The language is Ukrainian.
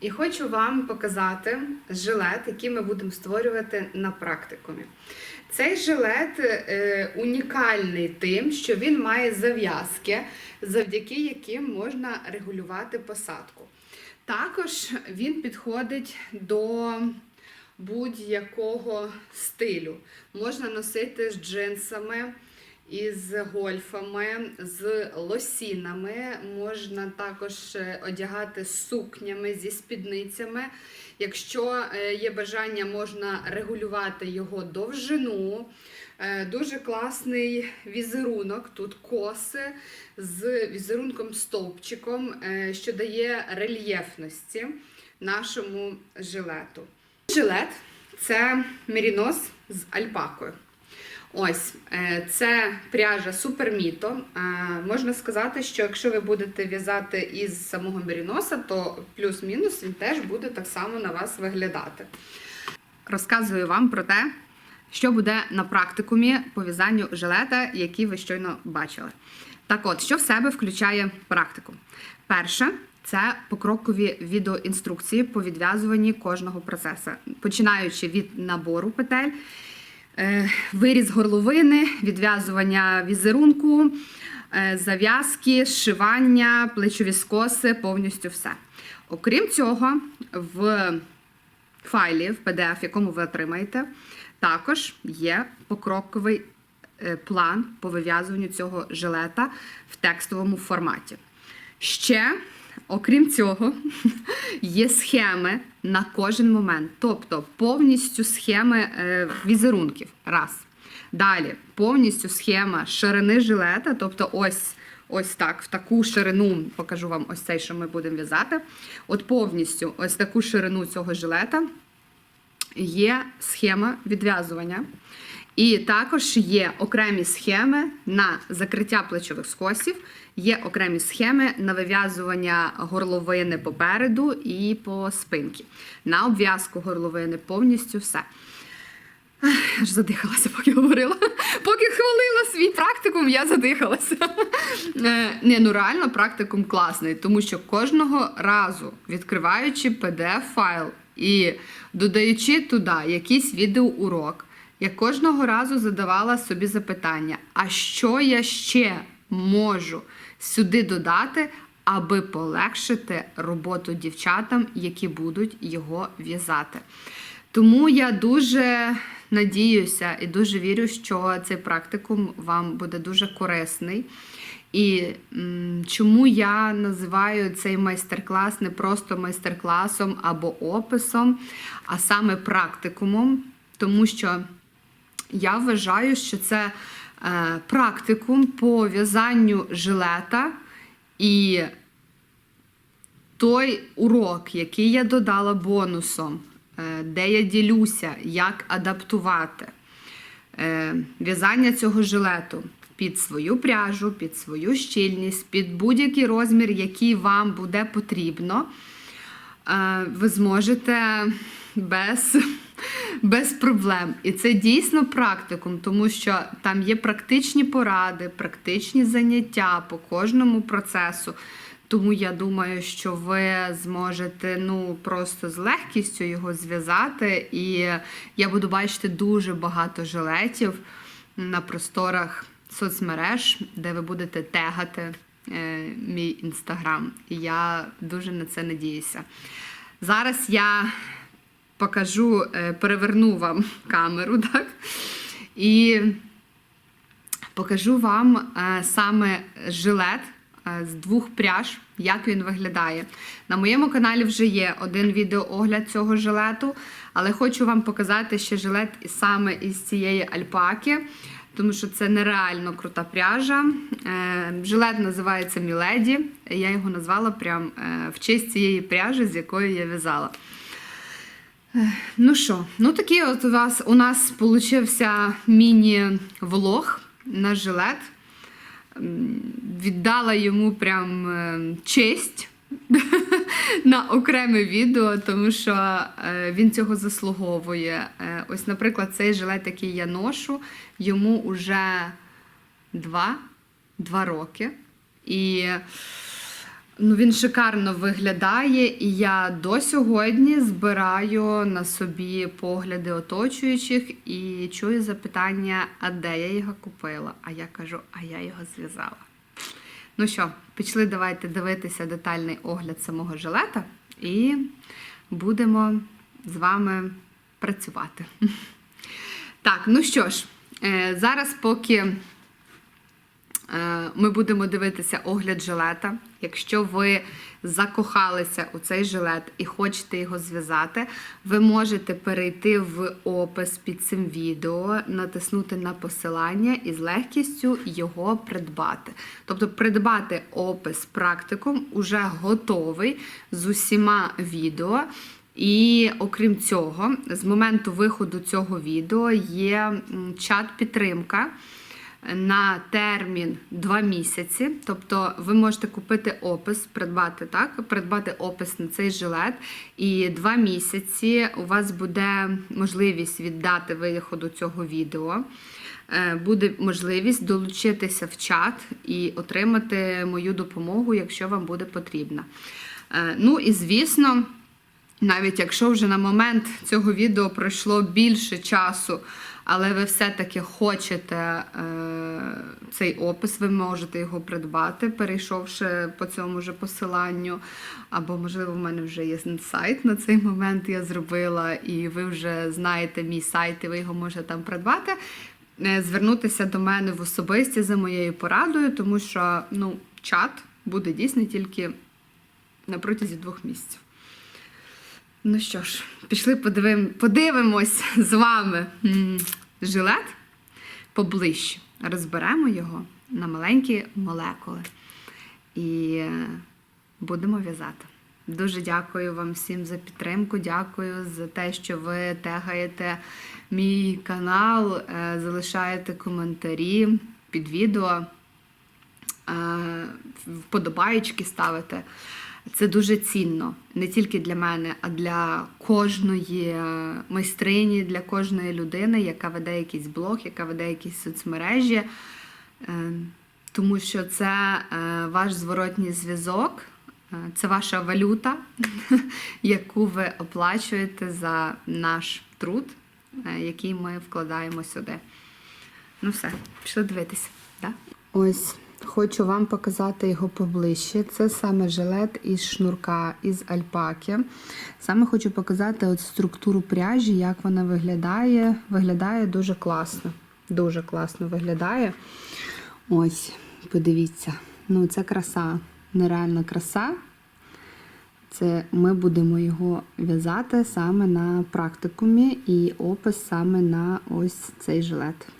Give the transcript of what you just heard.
І хочу вам показати жилет, який ми будемо створювати на практикумі. Цей жилет е, унікальний тим, що він має зав'язки, завдяки яким можна регулювати посадку. Також він підходить до будь-якого стилю. Можна носити з джинсами, із гольфами, з лосінами. Можна також е, одягати сукнями зі спідницями. Якщо е, є бажання, можна регулювати його довжину. Е, Дуже класний візерунок. Тут коси з візерунком стовпчиком, що дає рельєфності нашому жилету. Жилет це мерінос з альпакою. Ось е, це пряжа Суперміто. Е, Можна сказати, що якщо ви будете в'язати із самого меріноса, то плюс-мінус він теж буде так само на вас виглядати. Розказую вам про те, що буде на практикумі по в'язанню жилета, який ви щойно бачили. Так от, що в себе включає практикум? Перше, це покрокові відеоінструкції по відв'язуванні кожного процесу, починаючи від набору петель, виріз горловини, відв'язування візерунку, е, зав'язки, зшивання, плечові скоси, повністю все. Окрім цього, в файлі, в PDF, якому ви отримаєте, також є покроковий е, план по вив'язуванню цього жилета в текстовому форматі. Ще, окрім цього, є схеми на кожен момент, тобто повністю схеми е, візерунків. Раз. Далі повністю схема ширини жилета, тобто ось. Ось так, в таку ширину, покажу вам ось цей, що ми будемо в'язати. От повністю ось таку ширину цього жилета є схема відв'язування. І також є окремі схеми на закриття плечових скосів, є окремі схеми на вив'язування горловини попереду і по спинці. На обв'язку горловини повністю все. Аж задихалася, поки говорила. Поки хвалила свій практикум, я задихалася. Е, Ні, ну реально практикум класний, тому що кожного разу, відкриваючи PDF-файл і додаючи туди якийсь відеоурок, я кожного разу задавала собі запитання: а що я ще можу сюди додати, аби полегшити роботу дівчатам, які будуть його в'язати? Тому я дуже надіюся і дуже вірю, що цей практикум вам буде дуже корисний. І чому я називаю цей майстер-клас не просто майстер-класом або описом, а саме практикумом, тому що я вважаю, що це е, практикум по в'язанню жилета і той урок, який я додала бонусом, е, де я ділюся, як адаптувати е, в'язання цього жилету під свою пряжу, під свою щільність, під будь-який розмір, який вам буде потрібно, ви зможете без, без проблем. І це дійсно практикум, тому що там є практичні поради, практичні заняття по кожному процесу. Тому я думаю, що ви зможете ну просто з легкістю його зв'язати. І я буду бачити дуже багато жилетів на просторах соцмереж, де ви будете тегати е, мій інстаграм. І я дуже на це надіюся. Зараз я покажу, е, переверну вам камеру, так? І покажу вам е, саме жилет е, з двох пряж, як він виглядає. На моєму каналі вже є один відеоогляд цього жилету, але хочу вам показати ще жилет саме із цієї альпаки, тому що це нереально крута пряжа. Жилет називається Міледі. Я його назвала прям в честь цієї пряжі, з якої я в'язала. Ну що, ну такий от у вас у нас получився міні-влог на жилет. Віддала йому прям е, честь на окреме відео, тому що е, він цього заслуговує. Е, Ось, наприклад, цей жилет, який я ношу, йому вже два, два роки. І Ну, він шикарно виглядає, і я до сьогодні збираю на собі погляди оточуючих і чую запитання, а де я його купила? А я кажу, а я його зв'язала. Ну що, пішли, давайте дивитися детальний огляд самого жилета і будемо з вами працювати. Так, ну що ж, е, зараз поки ми будемо дивитися огляд жилета. Якщо ви закохалися у цей жилет і хочете його зв'язати, ви можете перейти в опис під цим відео, натиснути на посилання і з легкістю його придбати. Тобто придбати опис практикум уже готовий з усіма відео. І окрім цього, з моменту виходу цього відео є чат-підтримка на термін 2 місяці. Тобто ви можете купити опис, придбати так, придбати опис на цей жилет, і 2 місяці у вас буде можливість від дати виходу цього відео. е, Буде можливість долучитися в чат і отримати мою допомогу, якщо вам буде потрібна. Е, Ну і звісно, навіть якщо вже на момент цього відео пройшло більше часу, але ви все-таки хочете е, цей опис, ви можете його придбати, перейшовши по цьому же посиланню. Або, можливо, в мене вже є сайт на цей момент я зробила, і ви вже знаєте мій сайт, і ви його можете там придбати. Е, Звернутися до мене в особисті за моєю порадою, тому що ну, чат буде дійсно тільки на протязі двох місяців. Ну що ж, пішли подивим, подивимось з вами жилет поближче. Розберемо його на маленькі молекули і е, будемо в'язати. Дуже дякую вам всім за підтримку. Дякую за те, що ви тегаєте мій канал, е, залишаєте коментарі під відео, е, вподобаєчки ставите. Це дуже цінно не тільки для мене, а для кожної е, майстрині, для кожної людини, яка веде якийсь блог, яка веде якісь соцмережі. Е, Тому що це е, ваш зворотній зв'язок, це ваша валюта, яку ви оплачуєте за наш труд, який ми вкладаємо сюди. Ну все, пішли дивитися. Да? Ось хочу вам показати його поближче. Це саме жилет із шнурка із альпаки. Саме хочу показати от структуру пряжі, як вона виглядає. Виглядає дуже класно. Дуже класно виглядає. Ось, подивіться. Ну, це краса, нереальна краса. Це ми будемо його в'язати саме на практикумі і опис саме на ось цей жилет.